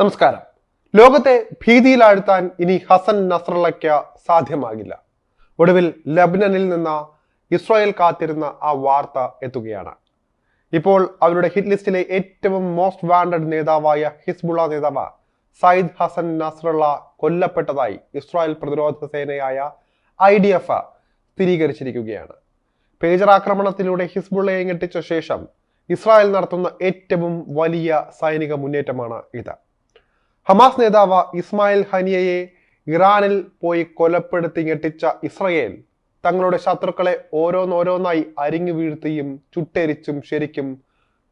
നമസ്കാരം. ലോകത്തെ ഭീതിയിലാഴ്ത്താൻ ഇനി ഹസൻ നസ്രള്ളയ്ക്ക് സാധ്യമാകില്ല. ഒടുവിൽ ലബ്നനിൽ നിന്ന് ഇസ്രായേൽ കാത്തിരുന്ന ആ വാർത്ത എത്തുകയാണ്. ഇപ്പോൾ അവരുടെ ഹിറ്റ് ലിസ്റ്റിലെ ഏറ്റവും മോസ്റ്റ് വാണ്ടഡ് നേതാവായ ഹിസ്ബുള്ള നേതാവ് സയ്യിദ് ഹസൻ നസ്രള്ള കൊല്ലപ്പെട്ടതായി ഇസ്രായേൽ പ്രതിരോധ സേനയായ ഐ ഡി എഫ് സ്ഥിരീകരിച്ചിരിക്കുകയാണ്. പേജർ ആക്രമണത്തിലൂടെ ഹിസ്ബുള്ളയെ ഞെട്ടിച്ച ശേഷം ഇസ്രായേൽ നടത്തുന്ന ഏറ്റവും വലിയ സൈനിക മുന്നേറ്റമാണ് ഇത്. ഹമാസ് നേതാവ് ഇസ്മായിൽ ഹനിയയെ ഇറാനിൽ പോയി കൊലപ്പെടുത്തി ഞെട്ടിച്ച ഇസ്രയേൽ. തങ്ങളുടെ ശത്രുക്കളെ ഓരോന്നോരോന്നായി അരിഞ്ഞു വീഴ്ത്തിയും ചുട്ടെരിച്ചും ശരിക്കും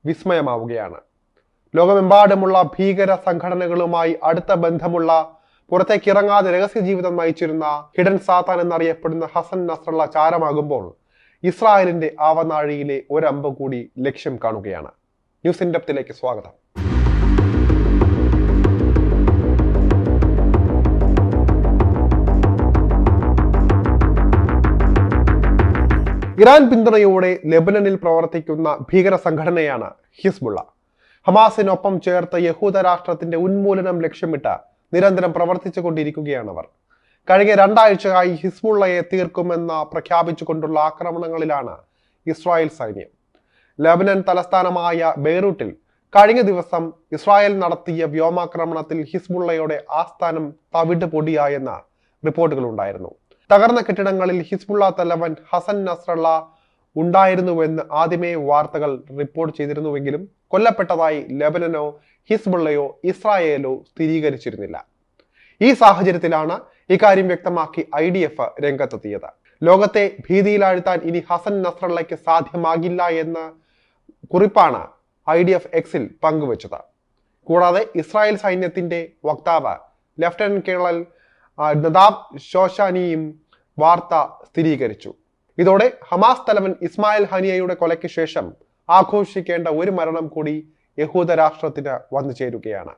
വിസ്മയമാവുകയാണ്. ലോകമെമ്പാടുമുള്ള ഭീകര സംഘടനകളുമായി അടുത്ത ബന്ധമുള്ള പുറത്തേക്ക് ഇറങ്ങാതെ രഹസ്യ ജീവിതം നയിച്ചിരുന്ന ഹിഡൻ സാത്താൻ എന്നറിയപ്പെടുന്ന ഹസൻ നസ്രള്ള ചാരമാകുമ്പോൾ ഇസ്രായേലിന്റെ ആവനാഴിയിലെ ഒരമ്പ് കൂടി ലക്ഷ്യം കാണുകയാണ്. ന്യൂസ് ഇൻഡപ്തിലേക്ക് സ്വാഗതം. ഇറാൻ പിന്തുണയോടെ ലെബനനിൽ പ്രവർത്തിക്കുന്ന ഭീകര സംഘടനയാണ് ഹിസ്ബുള്ള. ഹമാസിനൊപ്പം ചേർത്ത് യഹൂദ രാഷ്ട്രത്തിന്റെ ഉന്മൂലനം ലക്ഷ്യമിട്ട് നിരന്തരം പ്രവർത്തിച്ചു കൊണ്ടിരിക്കുകയാണ് അവർ. കഴിഞ്ഞ രണ്ടാഴ്ചയായി ഹിസ്ബുള്ളയെ തീർക്കുമെന്ന് പ്രഖ്യാപിച്ചുകൊണ്ടുള്ള ആക്രമണങ്ങളിലാണ് ഇസ്രായേൽ സൈന്യം. ലബനൻ തലസ്ഥാനമായ ബെയ്റൂട്ടിൽ കഴിഞ്ഞ ദിവസം ഇസ്രായേൽ നടത്തിയ വ്യോമാക്രമണത്തിൽ ഹിസ്ബുള്ളയുടെ ആസ്ഥാനം തവിട് പൊടിയായെന്ന റിപ്പോർട്ടുകളുണ്ടായിരുന്നു. തകർന്ന കെട്ടിടങ്ങളിൽ ഹിസ്ബുള്ള തലവൻ ഹസൻ നസ്രള്ള ഉണ്ടായിരുന്നുവെന്ന് ആദ്യമേ വാർത്തകൾ റിപ്പോർട്ട് ചെയ്തിരുന്നുവെങ്കിലും കൊല്ലപ്പെട്ടതായി ലെബനനോ ഹിസ്ബുള്ളയോ ഇസ്രായേലോ സ്ഥിരീകരിച്ചിരുന്നില്ല. ഈ സാഹചര്യത്തിലാണ് ഇക്കാര്യം വ്യക്തമാക്കി ഐ ഡി എഫ് രംഗത്തെത്തിയത്. ലോകത്തെ ഭീതിയിലാഴ്ത്താൻ ഇനി ഹസൻ നസ്രള്ളയ്ക്ക് സാധ്യമാകില്ല എന്ന കുറിപ്പാണ് ഐ ഡി എഫ് എക്സിൽ പങ്കുവച്ചത്. കൂടാതെ ഇസ്രായേൽ സൈന്യത്തിന്റെ വക്താവ് ലഫ്റ്റനന്റ് കേണൽ നദാബ് ഷോഷാനിയും വാർത്ത സ്ഥിരീകരിച്ചു. ഇതോടെ ഹമാസ് തലവൻ ഇസ്മായിൽ ഹനിയയുടെ കൊലയ്ക്ക് ശേഷം ആഘോഷിക്കേണ്ട ഒരു മരണം കൂടി യഹൂദ രാഷ്ട്രത്തിന് വന്നു ചേരുകയാണ്.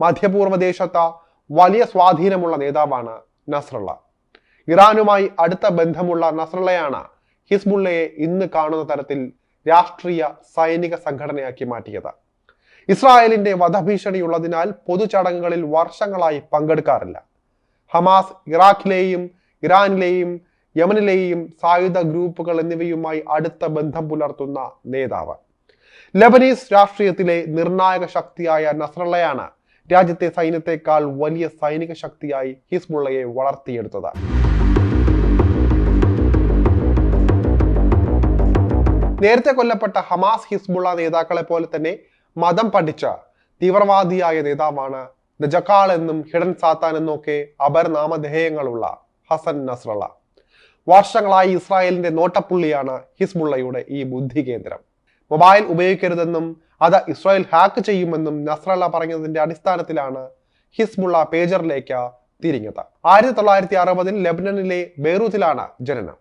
മധ്യപൂർവ ദേശത്ത് വലിയ സ്വാധീനമുള്ള നേതാവാണ് നസ്രള്ള ഇറാനുമായി അടുത്ത ബന്ധമുള്ള നസ്രള്ളയാണ് ഹിസ്ബുള്ളയെ ഇന്ന് കാണുന്ന തരത്തിൽ രാഷ്ട്രീയ സൈനിക സംഘടനയാക്കി മാറ്റിയത്. ഇസ്രായേലിന്റെ വധഭീഷണിയുള്ളതിനാൽ പൊതുചടങ്ങുകളിൽ വർഷങ്ങളായി പങ്കെടുക്കാറില്ല. ഹമാസ് ഇറാഖിലെയും ഇറാനിലെയും യമനിലെയും സായുധ ഗ്രൂപ്പുകൾ എന്നിവയുമായി അടുത്ത ബന്ധം പുലർത്തുന്ന നേതാവ്. ലബനീസ് രാഷ്ട്രീയത്തിലെ നിർണായക ശക്തിയായ നസ്രള്ളയാണ് രാജ്യത്തെ സൈന്യത്തെക്കാൾ വലിയ സൈനിക ശക്തിയായി ഹിസ്ബുള്ളയെ വളർത്തിയെടുത്തത്. നേരത്തെ കൊല്ലപ്പെട്ട ഹമാസ് ഹിസ്ബുള്ള നേതാക്കളെ പോലെ തന്നെ മതം പഠിച്ച തീവ്രവാദിയായ നേതാവാണ് നജക്കാൾ എന്നും ഹിഡൻ സാത്താൻ എന്നൊക്കെ അപരനാമധേയങ്ങളുള്ള ഹസൻ നസ്രള. വർഷങ്ങളായി ഇസ്രായേലിന്റെ നോട്ടപ്പുള്ളിയാണ് ഹിസ്ബുള്ളയുടെ ഈ ബുദ്ധി കേന്ദ്രം. മൊബൈൽ ഉപയോഗിക്കരുതെന്നും അത് ഇസ്രായേൽ ഹാക്ക് ചെയ്യുമെന്നും നസ്രള പറഞ്ഞതിന്റെ അടിസ്ഥാനത്തിലാണ് ഹിസ്ബുള്ള പേജറിലേക്ക് തിരിഞ്ഞത്. ആയിരത്തി തൊള്ളായിരത്തി അറുപതിൽ ലെബനനിലെ ബെയ്റൂത്തിലാണ് ജനനം.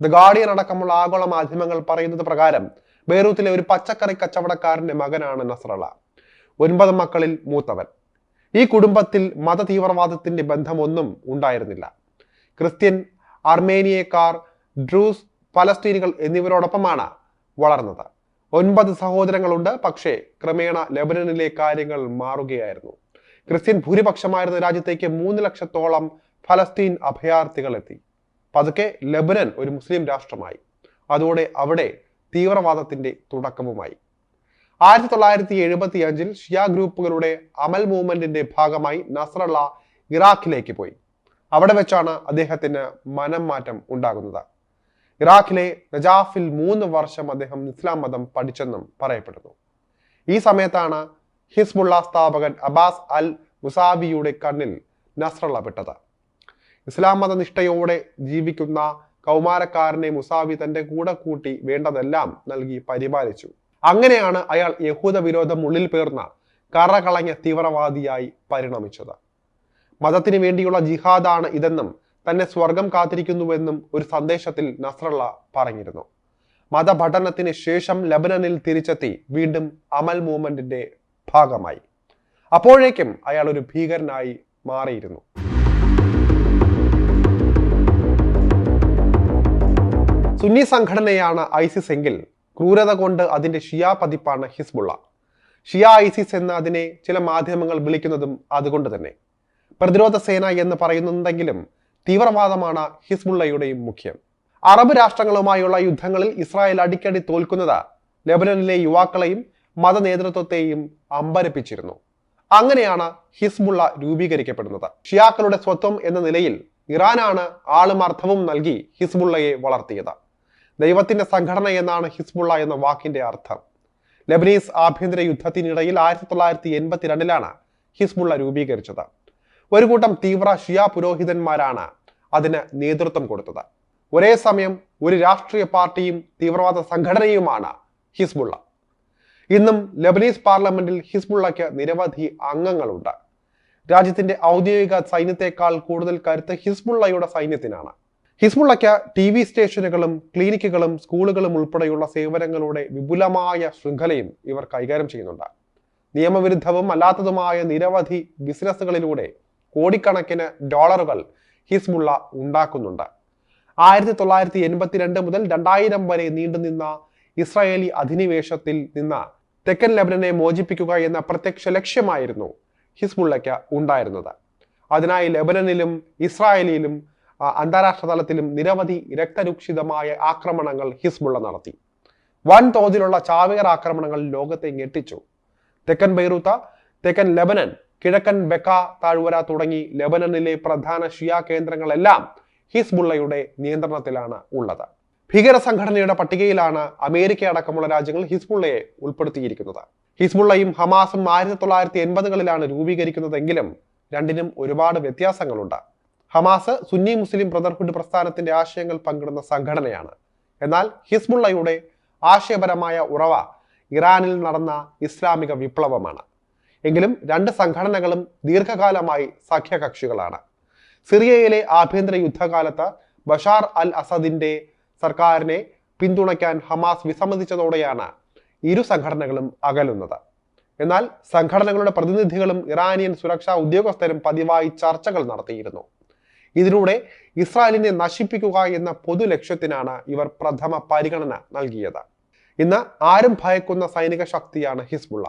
ദ ഗാർഡിയൻ അടക്കമുള്ള ആഗോള മാധ്യമങ്ങൾ പറയുന്നത് പ്രകാരം ബെയ്റൂത്തിലെ ഒരു പച്ചക്കറി കച്ചവടക്കാരന്റെ മകനാണ് നസ്രള. ഒൻപത് മക്കളിൽ മൂത്തവൻ. ഈ കുടുംബത്തിൽ മത തീവ്രവാദത്തിന്റെ ബന്ധമൊന്നും ഉണ്ടായിരുന്നില്ല. ക്രിസ്ത്യൻ അർമേനിയക്കാർ ഡ്രൂസ് പലസ്തീനികൾ എന്നിവരോടൊപ്പമാണ് വളർന്നത്. ഒൻപത് സഹോദരങ്ങളുണ്ട് പക്ഷേ ക്രമേണ ലെബനനിലെ കാര്യങ്ങൾ മാറുകയായിരുന്നു. ക്രിസ്ത്യൻ ഭൂരിപക്ഷമായിരുന്ന രാജ്യത്തേക്ക് മൂന്ന് ലക്ഷത്തോളം ഫലസ്തീൻ അഭയാർത്ഥികൾ എത്തി. പതുക്കെ ലെബനൻ ഒരു മുസ്ലിം രാഷ്ട്രമായി. അതോടെ അവിടെ തീവ്രവാദത്തിന്റെ തുടക്കവുമായി. ആയിരത്തി തൊള്ളായിരത്തി എഴുപത്തി അഞ്ചിൽ ഷിയ ഗ്രൂപ്പുകളുടെ അമൽ മൂവ്മെന്റിന്റെ ഭാഗമായി നസ്രള്ള ഇറാഖിലേക്ക് പോയി. അവിടെ വെച്ചാണ് അദ്ദേഹത്തിന് മനം മാറ്റം ഉണ്ടാകുന്നത്. ഇറാഖിലെ നജാഫിൽ മൂന്ന് വർഷം അദ്ദേഹം ഇസ്ലാം മതം പഠിച്ചെന്നും പറയപ്പെടുന്നു. ഈ സമയത്താണ് ഹിസ്ബുള്ള സ്ഥാപകൻ അബാസ് അൽ മുസാബിയുടെ കണ്ണിൽ നസ്രള്ള പെട്ടത്. ഇസ്ലാം മതനിഷ്ഠയോടെ ജീവിക്കുന്ന കൗമാരക്കാരനെ മുസാബി തന്റെ കൂടെ കൂട്ടി വേണ്ടതെല്ലാം നൽകി പരിപാലിച്ചു. അങ്ങനെയാണ് അയാൾ യഹൂദ വിരോധം ഉള്ളിൽ പേർന്ന കറകളഞ്ഞ തീവ്രവാദിയായി പരിണമിച്ചത്. മതത്തിന് വേണ്ടിയുള്ള ജിഹാദാണ് ഇതെന്നും തന്നെ സ്വർഗം കാത്തിരിക്കുന്നുവെന്നും ഒരു സന്ദേശത്തിൽ നസ്രള്ള പറഞ്ഞിരുന്നു. മതപഠനത്തിന് ശേഷം ലബനനിൽ തിരിച്ചെത്തി വീണ്ടും അമൽ മൂവ്മെന്റിന്റെ ഭാഗമായി. അപ്പോഴേക്കും അയാൾ ഒരു ഭീകരനായി മാറിയിരുന്നു. സുന്നി സംഘടനയാണ് ഐസിസ് എങ്കിൽ ക്രൂരത കൊണ്ട് അതിന്റെ ഷിയാ പതിപ്പാണ് ഹിസ്ബുള്ള. ഷിയ ഐസിസ് എന്ന് അതിനെ ചില മാധ്യമങ്ങൾ വിളിക്കുന്നതും അതുകൊണ്ട് തന്നെ. പ്രതിരോധ സേന എന്ന് പറയുന്നുണ്ടെങ്കിലും തീവ്രവാദമാണ് ഹിസ്ബുള്ളയുടെയും മുഖ്യം. അറബ് രാഷ്ട്രങ്ങളുമായുള്ള യുദ്ധങ്ങളിൽ ഇസ്രായേൽ അടിക്കടി തോൽക്കുന്നത് ലെബനനിലെ യുവാക്കളെയും മത നേതൃത്വത്തെയും അമ്പരപ്പിച്ചിരുന്നു. അങ്ങനെയാണ് ഹിസ്ബുള്ള രൂപീകരിക്കപ്പെടുന്നത്. ഷിയാക്കളുടെ സ്വത്വം എന്ന നിലയിൽ ഇറാനാണ് ആളും അർത്ഥവും നൽകി ഹിസ്ബുള്ളയെ വളർത്തിയത്. ദൈവത്തിന്റെ സംഘടന എന്നാണ് ഹിസ്ബുള്ള എന്ന വാക്കിന്റെ അർത്ഥം. ലെബനീസ് ആഭ്യന്തര യുദ്ധത്തിനിടയിൽ ആയിരത്തി തൊള്ളായിരത്തി എൺപത്തിരണ്ടിലാണ് ഹിസ്ബുള്ള രൂപീകരിച്ചത്. ഒരു കൂട്ടം തീവ്ര ഷിയ പുരോഹിതന്മാരാണ് അതിന് നേതൃത്വം കൊടുത്തത്. ഒരേ സമയം ഒരു രാഷ്ട്രീയ പാർട്ടിയും തീവ്രവാദ സംഘടനയുമാണ് ഹിസ്ബുള്ള. ഇന്നും ലബനീസ് പാർലമെന്റിൽ ഹിസ്ബുള്ളയ്ക്ക് നിരവധി അംഗങ്ങളുണ്ട്. രാജ്യത്തിന്റെ ഔദ്യോഗിക സൈന്യത്തെക്കാൾ കൂടുതൽ കരുത്ത് ഹിസ്ബുള്ളയുടെ സൈന്യത്തിനാണ്. ഹിസ്ബുള്ളയ്ക്ക് ടി വി സ്റ്റേഷനുകളും ക്ലിനിക്കുകളും സ്കൂളുകളും ഉൾപ്പെടെയുള്ള സേവനങ്ങളുടെ വിപുലമായ ശൃംഖലയും ഇവർ കൈകാര്യം ചെയ്യുന്നുണ്ട്. നിയമവിരുദ്ധവും അല്ലാത്തതുമായ നിരവധി ബിസിനസ്സുകളിലൂടെ കോടിക്കണക്കിന് ഡോളറുകൾ ഹിസ്ബുള്ള ഉണ്ടാക്കുന്നുണ്ട്. ആയിരത്തി തൊള്ളായിരത്തി എൺപത്തിരണ്ട് മുതൽ രണ്ടായിരം വരെ നീണ്ടുനിന്ന ഇസ്രായേലി അധിനിവേശത്തിൽ നിന്ന് തെക്കൻ ലെബനനെ മോചിപ്പിക്കുക എന്ന പ്രത്യക്ഷ ലക്ഷ്യമായിരുന്നു ഹിസ്ബുള്ളയ്ക്ക് ഉണ്ടായിരുന്നത്. അതിനായി ലെബനനിലും ഇസ്രായേലിലും അന്താരാഷ്ട്ര തലത്തിലും നിരവധി രക്തരൂക്ഷിതമായ ആക്രമണങ്ങൾ ഹിസ്ബുള്ള നടത്തി. വൻ തോതിലുള്ള ചാവേർ ആക്രമണങ്ങൾ ലോകത്തെ ഞെട്ടിച്ചു. തെക്കൻ ബൈറൂത്ത തെക്കൻ ലെബനൻ കിഴക്കൻ ബെക്ക താഴ്വര തുടങ്ങി ലെബനനിലെ പ്രധാന ഷിയ കേന്ദ്രങ്ങളെല്ലാം ഹിസ്ബുള്ളയുടെ നിയന്ത്രണത്തിലാണ് ഉള്ളത്. ഭീകര സംഘടനയുടെ പട്ടികയിലാണ് അമേരിക്ക അടക്കമുള്ള രാജ്യങ്ങൾ ഹിസ്ബുള്ളയെ ഉൾപ്പെടുത്തിയിരിക്കുന്നത്. ഹിസ്ബുള്ളയും ഹമാസും ആയിരത്തി തൊള്ളായിരത്തി എൺപതുകളിലാണ് രൂപീകരിക്കുന്നതെങ്കിലും രണ്ടിനും ഒരുപാട് വ്യത്യാസങ്ങളുണ്ട്. ഹമാസ് സുന്നി മുസ്ലിം ബ്രദർഹുഡ് പ്രസ്ഥാനത്തിന്റെ ആശയങ്ങൾ പങ്കിടുന്ന സംഘടനയാണ്. എന്നാൽ ഹിസ്ബുള്ളയുടെ ആശയപരമായ ഉറവ ഇറാനിൽ നടന്ന ഇസ്ലാമിക വിപ്ലവമാണ്. എങ്കിലും രണ്ട് സംഘടനകളും ദീർഘകാലമായി സഖ്യകക്ഷികളാണ്. സിറിയയിലെ ആഭ്യന്തര യുദ്ധകാലത്ത് ബഷാർ അൽ അസദിന്റെ സർക്കാരിനെ പിന്തുണയ്ക്കാൻ ഹമാസ് വിസമ്മതിച്ചതോടെയാണ് ഇരു സംഘടനകളും അകലുന്നത്. എന്നാൽ സംഘടനകളുടെ പ്രതിനിധികളും ഇറാനിയൻ സുരക്ഷാ ഉദ്യോഗസ്ഥരും പതിവായി ചർച്ചകൾ നടത്തിയിരുന്നു. ഇതിലൂടെ ഇസ്രായേലിനെ നശിപ്പിക്കുക എന്ന പൊതു ലക്ഷ്യത്തിനാണ് ഇവർ പ്രഥമ പരിഗണന നൽകിയത്. ഇന്ന് ആരും ഭയക്കുന്ന സൈനിക ശക്തിയാണ് ഹിസ്ബുള്ള.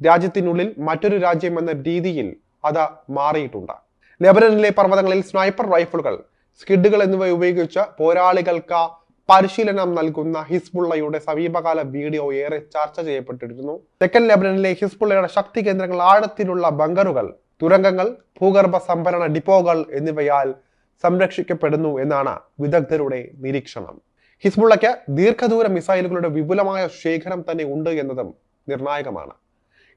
രാജ്യത്തിനുള്ളിൽ മറ്റൊരു രാജ്യം എന്ന രീതിയിൽ അത് മാറിയിട്ടുണ്ട്. ലെബനനിലെ പർവതങ്ങളിൽ സ്നൈപ്പർ റൈഫിളുകൾ സ്കിഡുകൾ എന്നിവ ഉപയോഗിച്ച് പോരാളികൾക്ക് പരിശീലനം നൽകുന്ന ഹിസ്ബുള്ളയുടെ സമീപകാല വീഡിയോ ഏറെ ചർച്ച ചെയ്യപ്പെട്ടിരുന്നു. തെക്കൻ ലെബനനിലെ ഹിസ്ബുള്ളയുടെ ശക്തി കേന്ദ്രങ്ങൾ ആഴത്തിലുള്ള ബങ്കറുകൾ തുരങ്കങ്ങൾ ഭൂഗർഭ സംഭരണ ഡിപ്പോകൾ എന്നിവയാൽ സംരക്ഷിക്കപ്പെടുന്നു എന്നാണ് വിദഗ്ധരുടെ നിരീക്ഷണം. ഹിസ്ബുള്ളയ്ക്ക് ദീർഘദൂര മിസൈലുകളുടെ വിപുലമായ ശേഖരം തന്നെ ഉണ്ട് എന്നതും നിർണായകമാണ്.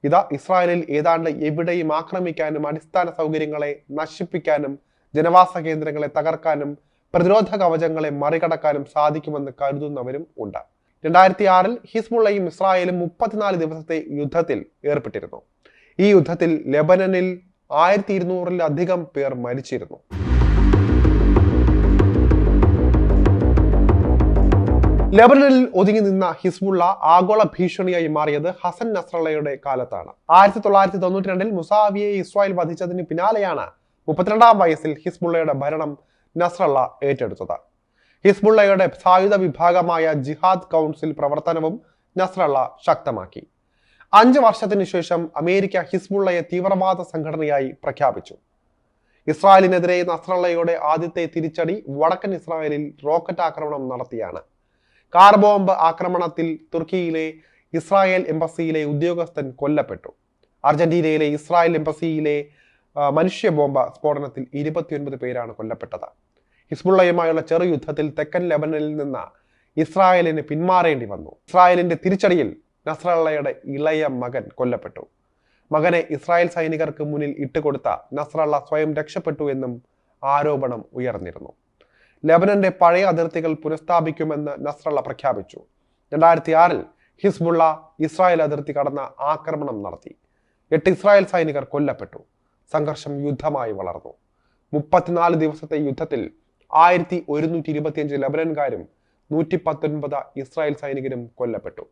ഇത് ഇസ്രായേലിൽ ഏതാണ്ട് എവിടെയും ആക്രമിക്കാനും അടിസ്ഥാന സൗകര്യങ്ങളെ നശിപ്പിക്കാനും ജനവാസ കേന്ദ്രങ്ങളെ തകർക്കാനും പ്രതിരോധ കവചങ്ങളെ മറികടക്കാനും സാധിക്കുമെന്ന് കരുതുന്നവരും ഉണ്ട്. രണ്ടായിരത്തി ആറിൽ ഹിസ്ബുള്ളയും ഇസ്രായേലും മുപ്പത്തിനാല് ദിവസത്തെ യുദ്ധത്തിൽ ഏർപ്പെട്ടിരുന്നു. ഈ യുദ്ധത്തിൽ ലെബനനിൽ ആയിരത്തി ഇരുന്നൂറിലധികം പേർ മരിച്ചിരുന്നു. ലെബനനിൽ ഒതുങ്ങി നിന്ന ഹിസ്ബുള്ള ആഗോള ഭീഷണിയായി മാറിയത് ഹസൻ നസ്രള്ളയുടെ കാലത്താണ്. ആയിരത്തി തൊള്ളായിരത്തി തൊണ്ണൂറ്റി രണ്ടിൽ മുസാവിയെ ഇസ്രായേൽ വധിച്ചതിന് പിന്നാലെയാണ് മുപ്പത്തിരണ്ടാം വയസ്സിൽ ഹിസ്ബുള്ളയുടെ ഭരണം നസ്രള്ള ഏറ്റെടുത്തത്. ഹിസ്ബുള്ളയുടെ സായുധ വിഭാഗമായ ജിഹാദ് കൗൺസിൽ പ്രവർത്തനവും നസ്രള്ള ശക്തമാക്കി. അഞ്ച് വർഷത്തിനു ശേഷം അമേരിക്ക ഹിസ്ബുള്ളയെ തീവ്രവാദ സംഘടനയായി പ്രഖ്യാപിച്ചു. ഇസ്രായേലിനെതിരെ നസ്രള്ളയുടെ ആദ്യത്തെ തിരിച്ചടി വടക്കൻ ഇസ്രായേലിൽ റോക്കറ്റ് ആക്രമണം നടത്തിയാണ്. കാർ ബോംബ് ആക്രമണത്തിൽ തുർക്കിയിലെ ഇസ്രായേൽ എംബസിയിലെ ഉദ്യോഗസ്ഥൻ കൊല്ലപ്പെട്ടു. അർജന്റീനയിലെ ഇസ്രായേൽ എംബസിയിലെ മനുഷ്യ ബോംബ് സ്ഫോടനത്തിൽ ഇരുപത്തിയൊൻപത് പേരാണ് കൊല്ലപ്പെട്ടത്. ഹിസ്ബുള്ളയുമായുള്ള ചെറു യുദ്ധത്തിൽ തെക്കൻ ലെബനനിൽ നിന്ന് ഇസ്രായേലിന് പിന്മാറേണ്ടി വന്നു. ഇസ്രായേലിന്റെ തിരിച്ചടിയിൽ നസ്രള്ളയുടെ ഇളയ മകൻ കൊല്ലപ്പെട്ടു. മകനെ ഇസ്രായേൽ സൈനികർക്ക് മുന്നിൽ ഇട്ടുകൊടുത്ത നസ്രള്ള സ്വയം രക്ഷപ്പെട്ടു എന്നും ആരോപണം ഉയർന്നിരുന്നു. ലെബനന്റെ പഴയ അതിർത്തികൾ പുനഃസ്ഥാപിക്കുമെന്ന് നസ്രള്ള പ്രഖ്യാപിച്ചു. രണ്ടായിരത്തി ആറിൽ ഹിസ്ബുള്ള ഇസ്രായേൽ അതിർത്തി കടന്ന ആക്രമണം നടത്തി. എട്ട് ഇസ്രായേൽ സൈനികർ കൊല്ലപ്പെട്ടു. സംഘർഷം യുദ്ധമായി വളർന്നു. മുപ്പത്തിനാല് ദിവസത്തെ യുദ്ധത്തിൽ ആയിരത്തി ഒരുന്നൂറ്റി ഇരുപത്തിയഞ്ച് ലബനൻകാരും നൂറ്റി പത്തൊൻപത് ഇസ്രായേൽ സൈനികരും കൊല്ലപ്പെട്ടു.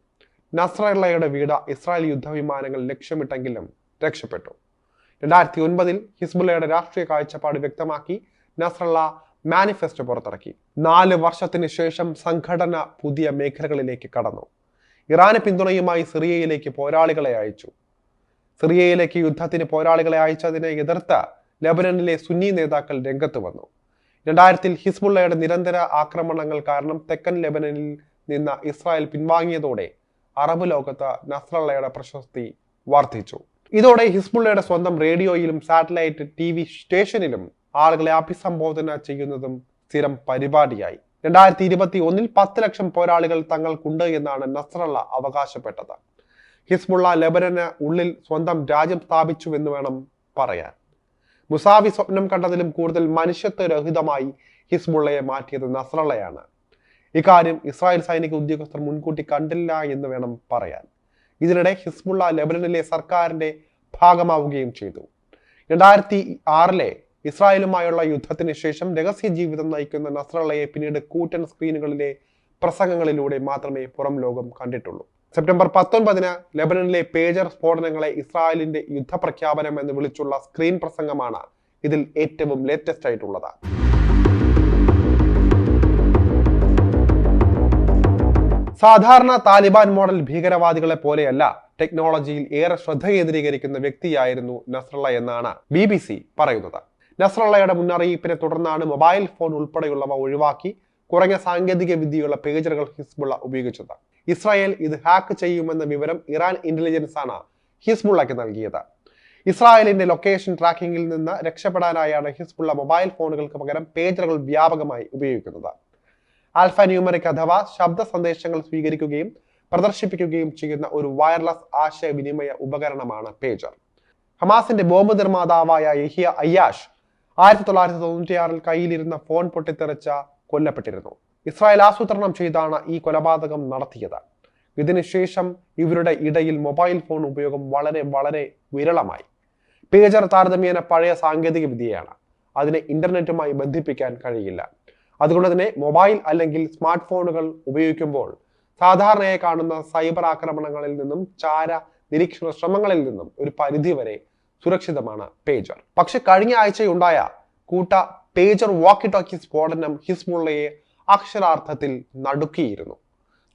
നസ്രള്ളയുടെ വീട് ഇസ്രായേൽ യുദ്ധവിമാനങ്ങൾ ലക്ഷ്യമിട്ടെങ്കിലും രക്ഷപ്പെട്ടു. രണ്ടായിരത്തി ഒൻപതിൽ ഹിസ്ബുള്ളയുടെ രാഷ്ട്രീയ കാഴ്ചപ്പാട് വ്യക്തമാക്കി നസ്രള്ള മാനിഫെസ്റ്റോ പുറത്തിറക്കി. നാല് വർഷത്തിന് ശേഷം സംഘടന പുതിയ മേഖലകളിലേക്ക് കടന്നു. ഇറാന് പിന്തുണയുമായി സിറിയയിലേക്ക് പോരാളികളെ അയച്ചു. സിറിയയിലേക്ക് യുദ്ധത്തിന് പോരാളികളെ അയച്ചതിനെ എതിർത്ത് ലബനനിലെ സുന്നി നേതാക്കൾ രംഗത്ത് വന്നു. രണ്ടായിരത്തിൽ ഹിസ്ബുള്ളയുടെ നിരന്തര ആക്രമണങ്ങൾ കാരണം തെക്കൻ ലബനനിൽ നിന്ന് ഇസ്രായേൽ പിൻവാങ്ങിയതോടെ അറബ് ലോകത്ത് നസ്രള്ളയുടെ പ്രശസ്തി വർദ്ധിച്ചു. ഇതോടെ ഹിസ്ബുള്ളയുടെ സ്വന്തം റേഡിയോയിലും സാറ്റലൈറ്റ് ടി വി സ്റ്റേഷനിലും ആളുകളെ അഭിസംബോധന ചെയ്യുന്നതും സ്ഥിരം പരിപാടിയായി. രണ്ടായിരത്തി ഇരുപത്തി ഒന്നിൽ പത്ത് ലക്ഷം പോരാളികൾ തങ്ങൾക്കുണ്ട് എന്നാണ് നസ്രള്ള അവകാശപ്പെട്ടത്. ഹിസ്ബുള്ള ലബനന് ഉള്ളിൽ സ്വന്തം രാജ്യം സ്ഥാപിച്ചു എന്ന് വേണം പറയാൻ. മുസാവി സ്വപ്നം കണ്ടതിലും കൂടുതൽ മനുഷ്യത്വരഹിതമായി ഹിസ്ബുള്ളയെ മാറ്റിയത് നസ്രള്ളയാണ്. ഇക്കാര്യം ഇസ്രായേൽ സൈനിക ഉദ്യോഗസ്ഥർ മുൻകൂട്ടി കണ്ടില്ല എന്ന് വേണം പറയാൻ. ഇതിനിടെ ഹിസ്ബുള്ള ലെബനനിലെ സർക്കാരിന്റെ ഭാഗമാവുകയും ചെയ്തു. രണ്ടായിരത്തി ആറിലെ ഇസ്രായേലുമായുള്ള യുദ്ധത്തിന് ശേഷം രഹസ്യ ജീവിതം നയിക്കുന്ന നസ്രള്ളയെ പിന്നീട് കൂറ്റൻ സ്ക്രീനുകളിലെ പ്രസംഗങ്ങളിലൂടെ മാത്രമേ പുറം ലോകം കണ്ടിട്ടുള്ളൂ. സെപ്റ്റംബർ പത്തൊൻപതിന് ലെബനനിലെ പേജർ സ്ഫോടനങ്ങളെ ഇസ്രായേലിന്റെ യുദ്ധപ്രഖ്യാപനം എന്ന് വിളിച്ചുള്ള സ്ക്രീൻ പ്രസംഗമാണ് ഇതിൽ ഏറ്റവും ലേറ്റസ്റ്റ് ആയിട്ടുള്ളത്. സാധാരണ താലിബാൻ മോഡൽ ഭീകരവാദികളെ പോലെയല്ല ടെക്നോളജിയിൽ ഏറെ ശ്രദ്ധ കേന്ദ്രീകരിക്കുന്ന വ്യക്തിയായിരുന്നു നസ്രള്ള എന്നാണ് ബി ബി സി പറയുന്നത്. നസ്രള്ളയുടെ മുന്നറിയിപ്പിനെ തുടർന്നാണ് മൊബൈൽ ഫോൺ ഉൾപ്പെടെയുള്ളവ ഒഴിവാക്കി കുറഞ്ഞ സാങ്കേതിക വിദ്യയുള്ള പേജറുകൾ ഹിസ്ബുള്ള ഉപയോഗിച്ചത്. ഇസ്രായേൽ ഇത് ഹാക്ക് ചെയ്യുമെന്ന വിവരം ഇറാൻ ഇന്റലിജൻസ് ആണ് ഹിസ്ബുള്ളയ്ക്ക് നൽകിയത്. ഇസ്രായേലിന്റെ ലൊക്കേഷൻ ട്രാക്കിംഗിൽ നിന്ന് രക്ഷപ്പെടാനായാണ് ഹിസ്ബുള്ള മൊബൈൽ ഫോണുകൾക്ക് പകരം പേജറുകൾ വ്യാപകമായി ഉപയോഗിക്കുന്നത്. ആൽഫ ന്യൂമറിക് അഥവാ ശബ്ദ സന്ദേശങ്ങൾ സ്വീകരിക്കുകയും പ്രദർശിപ്പിക്കുകയും ചെയ്യുന്ന ഒരു വയർലെസ് ആശയവിനിമയ ഉപകരണമാണ് പേജർ ഹമാസിന്റെ ബോംബ് നിർമ്മാതാവായ യഹിയ അയ്യാഷ് ആയിരത്തി തൊള്ളായിരത്തി തൊണ്ണൂറ്റിയാറിൽ കയ്യിലിരുന്ന ഫോൺ പൊട്ടിത്തെറിച്ച കൊല്ലപ്പെട്ടിരുന്നു. ഇസ്രായേൽ ആസൂത്രണം ചെയ്താണ് ഈ കൊലപാതകം നടത്തിയത്. ഇതിനുശേഷം ഇവരുടെ ഇടയിൽ മൊബൈൽ ഫോൺ ഉപയോഗം വളരെ വളരെ വിരളമായി. പേജർ താരതമ്യേന പഴയ സാങ്കേതിക വിദ്യയാണ് അതിനെ ഇന്റർനെറ്റുമായി ബന്ധിപ്പിക്കാൻ കഴിയില്ല. അതുകൊണ്ട് തന്നെ മൊബൈൽ അല്ലെങ്കിൽ സ്മാർട്ട് ഫോണുകൾ ഉപയോഗിക്കുമ്പോൾ സാധാരണയായി കാണുന്ന സൈബർ ആക്രമണങ്ങളിൽ നിന്നും ചാര നിരീക്ഷണ ശ്രമങ്ങളിൽ നിന്നും ഒരു പരിധിവരെ സുരക്ഷിതമാണ് പേജർ. പക്ഷെ കഴിഞ്ഞ ആഴ്ചയുണ്ടായ കൂട്ട പേജർ വാക്കി ടോക്കി സ്ഫോടനം ഹിസ്മുള്ളയെ അക്ഷരാർത്ഥത്തിൽ നടുക്കിയിരുന്നു.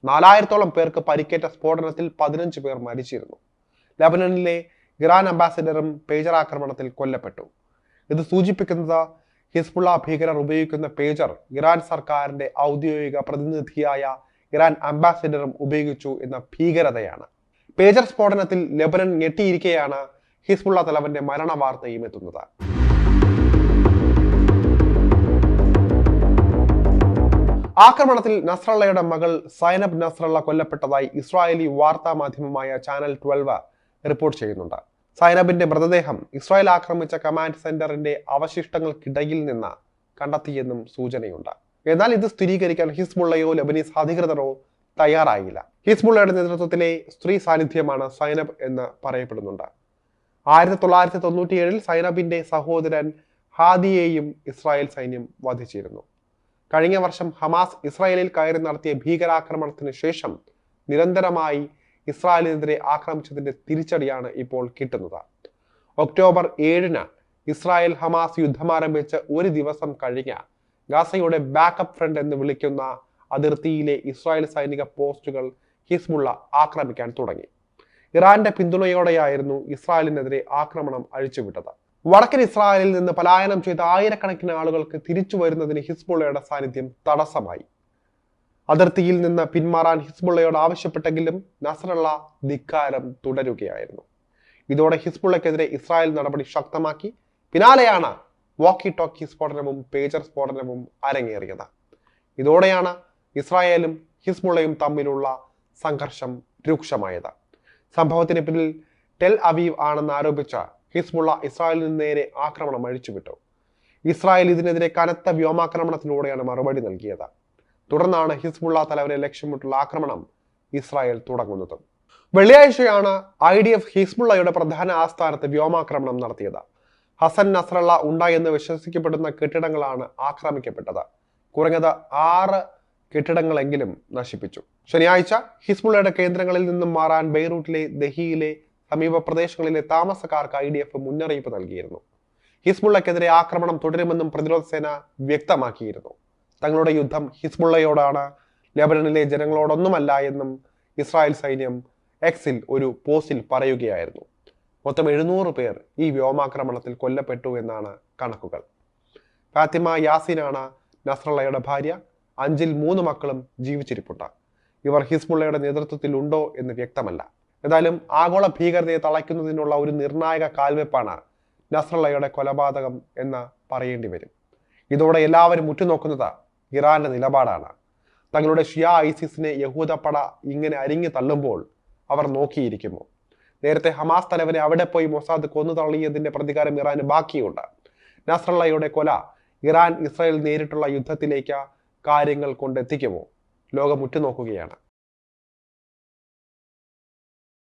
നാലായിരത്തോളം പേർക്ക് പരിക്കേറ്റ സ്ഫോടനത്തിൽ പതിനഞ്ച് പേർ മരിച്ചിരുന്നു. ലബനനിലെ ഇറാൻ അംബാസിഡറും പേജർ ആക്രമണത്തിൽ കൊല്ലപ്പെട്ടു. ഇത് സൂചിപ്പിക്കുന്നത് ഹിസ്ബുള്ള ഭീകരർ ഉപയോഗിക്കുന്ന പേജർ ഇറാൻ സർക്കാരിന്റെ ഔദ്യോഗിക പ്രതിനിധിയായ ഇറാൻ അംബാസിഡറും ഉപയോഗിച്ചു എന്ന ഭീകരതയാണ്. പേജർ സ്ഫോടനത്തിൽ ലെബനൻ ഞെട്ടിയിരിക്കെയാണ് ഹിസ്ബുള്ള തലവന്റെ മരണ വാർത്തയും എത്തുന്നത്. ആക്രമണത്തിൽ നസ്രള്ളയുടെ മകൾ സൈനബ് നസ്രള്ള കൊല്ലപ്പെട്ടതായി ഇസ്രായേലി വാർത്താ മാധ്യമമായ ചാനൽ ട്വൽവ് റിപ്പോർട്ട് ചെയ്യുന്നുണ്ട്. സൈനബിന്റെ മൃതദേഹം ഇസ്രായേൽ ആക്രമിച്ച കമാൻഡ് സെന്ററിന്റെ അവശിഷ്ടങ്ങൾക്കിടയിൽ നിന്ന് കണ്ടെത്തിയെന്നും സൂചനയുണ്ട്. എന്നാൽ ഇത് സ്ഥിരീകരിക്കാൻ ഹിസ്ബുള്ളയോ ലബനീസ് അധികൃതരോ തയ്യാറായില്ല. ഹിസ്ബുള്ളയുടെ നേതൃത്വത്തിലെ സ്ത്രീ സാന്നിധ്യമാണ് സൈനബ് എന്ന് പറയപ്പെടുന്നുണ്ട്. ആയിരത്തി തൊള്ളായിരത്തി തൊണ്ണൂറ്റിയേഴിൽ സൈനബിന്റെ സഹോദരൻ ഹാദിയെയും ഇസ്രായേൽ സൈന്യം വധിച്ചിരുന്നു. കഴിഞ്ഞ വർഷം ഹമാസ് ഇസ്രായേലിൽ കയറി നടത്തിയ ഭീകരാക്രമണത്തിന് ശേഷം നിരന്തരമായി ഇസ്രായേലിനെതിരെ ആക്രമിച്ചതിന്റെ തിരിച്ചടിയാണ് ഇപ്പോൾ കിട്ടുന്നത്. ഒക്ടോബർ ഏഴിന് ഇസ്രായേൽ ഹമാസ് യുദ്ധം ആരംഭിച്ച് ഒരു ദിവസം കഴിഞ്ഞ ഗാസയുടെ ബാക്കപ്പ് ഫ്രണ്ട് എന്ന് വിളിക്കുന്ന അതിർത്തിയിലെ ഇസ്രായേൽ സൈനിക പോസ്റ്റുകൾ ഹിസ്ബുള്ള ആക്രമിക്കാൻ തുടങ്ങി. ഇറാന്റെ പിന്തുണയോടെയായിരുന്നു ഇസ്രായേലിനെതിരെ ആക്രമണം അഴിച്ചുവിട്ടത്. വടക്കൻ ഇസ്രായേലിൽ നിന്ന് പലായനം ചെയ്ത ആയിരക്കണക്കിന് ആളുകൾക്ക് തിരിച്ചു വരുന്നതിന് ഹിസ്ബുള്ളയുടെ സാന്നിധ്യം തടസ്സമായി. അതിർത്തിയിൽ നിന്ന് പിന്മാറാൻ ഹിസ്ബുള്ളയോട് ആവശ്യപ്പെട്ടെങ്കിലും നസറള്ള ധിക്കാരം തുടരുകയായിരുന്നു. ഇതോടെ ഹിസ്ബുള്ളക്കെതിരെ ഇസ്രായേൽ നടപടി ശക്തമാക്കി. പിന്നാലെയാണ് വാക്കി ടോക്കി സ്ഫോടനവും പേജർ സ്ഫോടനവും അരങ്ങേറിയത്. ഇതോടെയാണ് ഇസ്രായേലും ഹിസ്ബുള്ളയും തമ്മിലുള്ള സംഘർഷം രൂക്ഷമായത്. സംഭവത്തിന് പിന്നിൽ ടെൽ അവീവ് ആണെന്ന് ആരോപിച്ച ഹിസ്ബുള്ള ഇസ്രായേലിന് നേരെ ആക്രമണം അഴിച്ചുവിട്ടു. ഇസ്രായേൽ ഇതിനെതിരെ കനത്ത വ്യോമാക്രമണത്തിലൂടെയാണ് മറുപടി നൽകിയത്. തുടർന്നാണ് ഹിസ്ബുള്ള തലവനെ ലക്ഷ്യമിട്ടുള്ള ആക്രമണം ഇസ്രായേൽ തുടങ്ങുന്നത്. വെള്ളിയാഴ്ചയാണ് ഐ ഡി എഫ് ഹിസ്ബുള്ളയുടെ പ്രധാന ആസ്ഥാനത്ത് വ്യോമാക്രമണം നടത്തിയത്. ഹസൻ നസ്രള്ള ഉണ്ടായെന്ന് വിശ്വസിക്കപ്പെടുന്ന കെട്ടിടങ്ങളാണ് ആക്രമിക്കപ്പെട്ടത്. കുറഞ്ഞത് ആറ് കെട്ടിടങ്ങളെങ്കിലും നശിപ്പിച്ചു. ശനിയാഴ്ച ഹിസ്ബുള്ളയുടെ കേന്ദ്രങ്ങളിൽ നിന്നും മാറാൻ ബെയ്റൂട്ടിലെ ദഹിയിലെ സമീപ പ്രദേശങ്ങളിലെ താമസക്കാർക്ക് ഐ ഡി എഫ് മുന്നറിയിപ്പ് നൽകിയിരുന്നു. ഹിസ്ബുള്ളക്കെതിരെ ആക്രമണം തുടരുമെന്നും പ്രതിരോധ സേന വ്യക്തമാക്കിയിരുന്നു. തങ്ങളുടെ യുദ്ധം ഹിസ്ബുള്ളയോടാണ്. ലെബനനിലെ ജനങ്ങളോടൊന്നുമല്ല എന്നും ഇസ്രായേൽ സൈന്യം എക്സിൽ ഒരു പോസ്റ്റിൽ പറയുകയായിരുന്നു. മൊത്തം എഴുന്നൂറ് പേർ ഈ വ്യോമാക്രമണത്തിൽ കൊല്ലപ്പെട്ടു എന്നാണ് കണക്കുകൾ. ഫാത്തിമ യാസിനാണ് നസ്രള്ളയുടെ ഭാര്യ. അഞ്ചിൽ മൂന്ന് മക്കളും ജീവിച്ചിരിപ്പുണ്ട്. ഇവർ ഹിസ്ബുള്ളയുടെ നേതൃത്വത്തിൽ ഉണ്ടോ എന്ന് വ്യക്തമല്ല. എന്തായാലും ആഗോള ഭീകരതയെ തളയ്ക്കുന്നതിനുള്ള ഒരു നിർണായക കാൽവെപ്പാണ് നസ്രള്ളയുടെ കൊലപാതകം എന്ന് പറയേണ്ടി വരും. ഇതോടെ എല്ലാവരും ഉറ്റുനോക്കുന്നത് ഇറാന്റെ നിലപാടാണ്. തങ്ങളുടെ ഷിയ ഐസിസിനെ യഹൂദപ്പട ഇങ്ങനെ അരിഞ്ഞു തള്ളുമ്പോൾ അവർ നോക്കിയിരിക്കുമോ നേരത്തെ ഹമാസ് തലവനെ അവിടെ പോയി മൊസാദ് കൊന്നു തള്ളിയതിന്റെ പ്രതികാരം ഇറാന് ബാക്കിയുണ്ട്. നസ്രള്ളയുടെ കൊല ഇറാൻ ഇസ്രായേൽ നേരിട്ടുള്ള യുദ്ധത്തിലേക്ക് കാര്യങ്ങൾ കൊണ്ടെത്തിക്കുമോ? ലോകം ഉറ്റുനോക്കുകയാണ്.